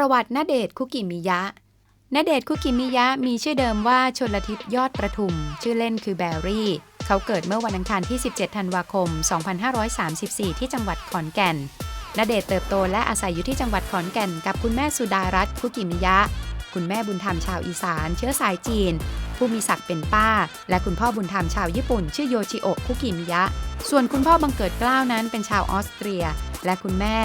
ประวัติณเดชคุกิมิยะณเดชคุกิมิยะมีชื่อเดิมว่าชนลทิศยอดประทุม ชื่อเล่นคือแบรี่ เขาเกิดเมื่อวันอังคารที่ 17 ธันวาคม 2534 ที่จังหวัดขอนแก่นณเดชเติบโตและอาศัยอยู่ที่จังหวัดขอนแก่น กับคุณแม่สุดารัตน์คุกิมิยะ คุณแม่บุญธรรมชาวอีสาน เชื้อสายจีน ผู้มีศักดิ์เป็นป้า และคุณพ่อบุญธรรมชาวญี่ปุ่น ชื่อโยชิโอะคุกิมิยะ ส่วนคุณพ่อบังเกิดเกล้าวนั้นเป็นชาวออสเตรีย และคุณแม่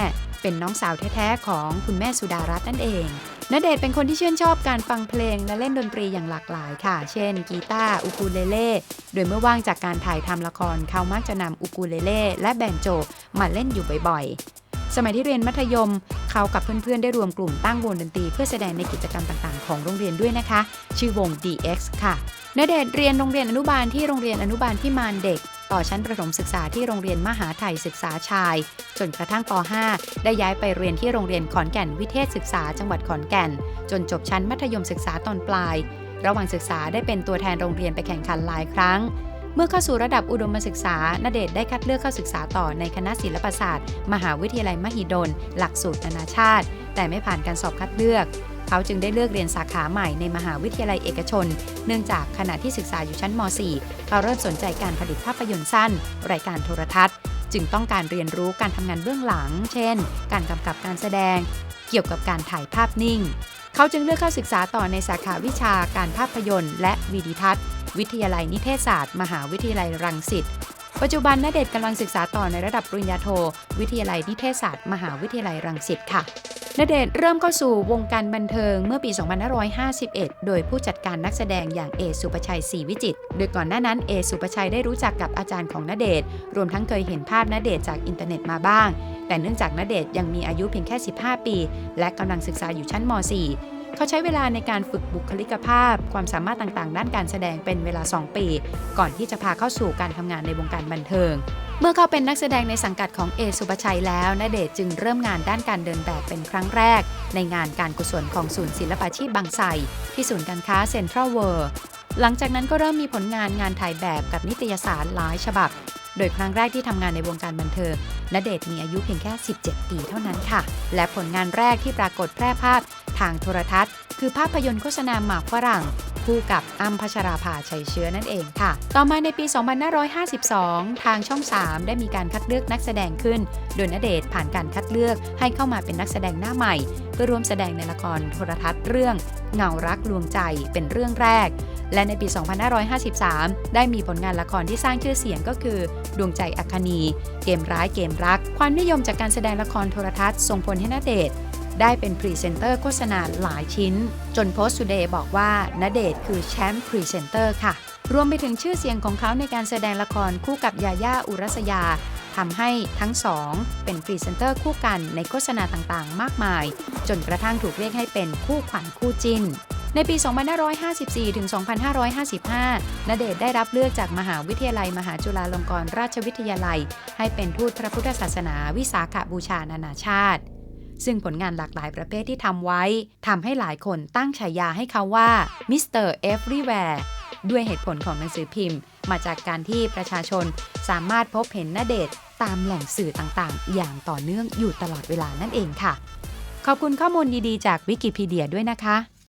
เป็นน้องสาวแท้ๆของคุณแม่สุดารัตน์นั่นเองณเดชน์เป็นคนที่ชื่นชอบการฟังเพลงและเล่นดนตรีอย่างหลากหลายค่ะ เช่น กีตาร์อูคูเลเล่ โดยเมื่อว่างจากการถ่ายทำละครเขามักจะนำอูคูเลเล่และแบนโจมาเล่นอยู่บ่อยๆ สมัยที่เรียนมัธยม เขากับเพื่อนๆ ได้รวมกลุ่มตั้งวงดนตรีเพื่อแสดงในกิจกรรมต่างๆ ของโรงเรียนด้วยนะคะ ชื่อวง DX ค่ะณเดชน์เรียนโรงเรียนอนุบาลที่โรงเรียนอนุบาลพิมานเด็ก ต่อชั้นประถมศึกษาที่โรงเรียนมหาไทยศึกษาชาย จนกระทั่งป .5 ได้ย้ายไปเรียนที่โรงเรียนขอนแก่นวิเทศศึกษาจังหวัดขอนแก่น จนจบชั้นมัธยมศึกษาตอนปลาย ระหว่างศึกษาได้เป็นตัวแทนโรงเรียนไปแข่งขันหลายครั้ง เมื่อเข้าสู่ระดับอุดมศึกษาณเดชได้คัดเลือกเข้าศึกษาต่อในคณะศิลปศาสตร์ มหาวิทยาลัยมหิดล หลักสูตรนานาชาติ แต่ไม่ผ่านการสอบคัดเลือก เขาจึงได้เลือกเรียนสาขาใหม่ในมหาวิทยาลัยเอกชน เนื่องจากขณะที่ศึกษาอยู่ชั้นม .4 เขาเริ่มสนใจการผลิตภาพยนตร์สั้น รายการโทรทัศน์ จึงต้องการเรียนรู้การทำงานเบื้องหลัง เช่น การกำกับการแสดง เกี่ยวกับการถ่ายภาพนิ่ง เขาจึงเลือกเข้าศึกษาต่อในสาขาวิชาการภาพยนตร์ และวิดีทัศน์ วิทยาลัยนิเทศศาสตร์ มหาวิทยาลัยรังสิตปัจจุบันณเดชน์กำลังศึกษาต่อในระดับปริญญาโท วิทยาลัยนิเทศศาสตร์ มหาวิทยาลัยรังสิตค่ะ ณเดชน์เริ่มเข้าสู่วงการบันเทิงเมื่อปี 2551 โดยผู้จัดการนักแสดงอย่างเอสุปชัยศรีวิจิต โดยก่อนหน้านั้นเอสุปชัยได้รู้จักกับอาจารย์ของณเดชน์รวมทั้งเคยเห็นภาพณเดชน์จากอินเทอร์เน็ตมาบ้าง แต่เนื่องจากณเดชน์ยังมีอายุเพียงแค่ 15 ปี และกำลังศึกษาอยู่ชั้นม .4 เขาใช้เวลาในการฝึกบุคลิกภาพ ความสามารถต่างๆ ด้านการแสดงเป็นเวลา 2 ปี ก่อนที่จะพาเข้าสู่การทำงานในวงการบันเทิง เมื่อเขาเป็นนักแสดงในสังกัดของเอสุปชัยแล้วณเดชน์จึงเริ่มงานด้านการเดินแบบเป็นครั้งแรก ในงานการกุศลของศูนย์ศิลปาชีพบางไทรที่ศูนย์การค้าเซ็นทรัลเวิลด์หลังจากนั้นก็เริ่มมีผลงานงานถ่ายแบบกับนิตยสารหลายฉบับ โดยครั้งแรกที่ทำงานในวงการบันเทิงณเดชน์มีอายุเพียงแค่ 17 ปีเท่านั้นค่ะ และผลงานแรกที่ปรากฏแพร่ภาพทางโทรทัศน์ คือภาพยนตร์โฆษณาหมากฝรั่ง คู่กับอ้ำพัชราภาชัยเชื้อนั่นเองค่ะ ต่อมาในปี 2552 ทางช่อง 3 ได้มีการคัดเลือกนักแสดงขึ้น โดยณเดชผ่านการคัดเลือกให้เข้ามาเป็นนักแสดงหน้าใหม่ เพื่อร่วมแสดงในละครโทรทัศน์เรื่องเงารักลวงใจเป็นเรื่องแรก และในปี 2553 ได้มีผลงานละครที่สร้างชื่อเสียงก็คือ ดวงใจอัคนี เกมร้ายเกมรัก ความนิยมจากการแสดงละครโทรทัศน์ส่งผลให้ณเดช ได้เป็นพรีเซนเตอร์โฆษณาหลายชิ้น จนโพสต์ t ูเดย์บอกว่าณเดชคือแชมป์พรีเซนเตอร์ค่ะ รวมไปถึงชื่อเสียงของเขาในการแสดงละครคู่กับยาย่าอุรัสยาทำให้ทั้งสองเป็นพรีเซนเตอร์คู่กันในโฆษณาต่างๆ มากมาย จนกระทั่งถูกเรียกให้เป็นคู่ขวัญคู่จิ้น ในปี 2554 ถึง 2555 ณเดชได้รับเลือกจากมหาวิทยาลัย มหาจุฬาลงกรณราชวิทยาลัย ให้เป็นทูตพระพุทธศาสนาวิสาขบูชานานาชาติ ซึ่งผลงานหลากหลายประเภทที่ทำไว้ทำให้หลายคนตั้งฉายาให้เขาว่ามิสเตอร์เอฟรีแวร์ด้วยเหตุผลของหนังสือพิมพ์ มาจากการที่ประชาชนสามารถพบเห็นนาเดชน์ตามแหล่งสื่อต่างๆ อย่างต่อเนื่องอยู่ตลอดเวลานั่นเองค่ะ ขอบคุณข้อมูลดีๆ จากวิกิพีเดียด้วยนะคะ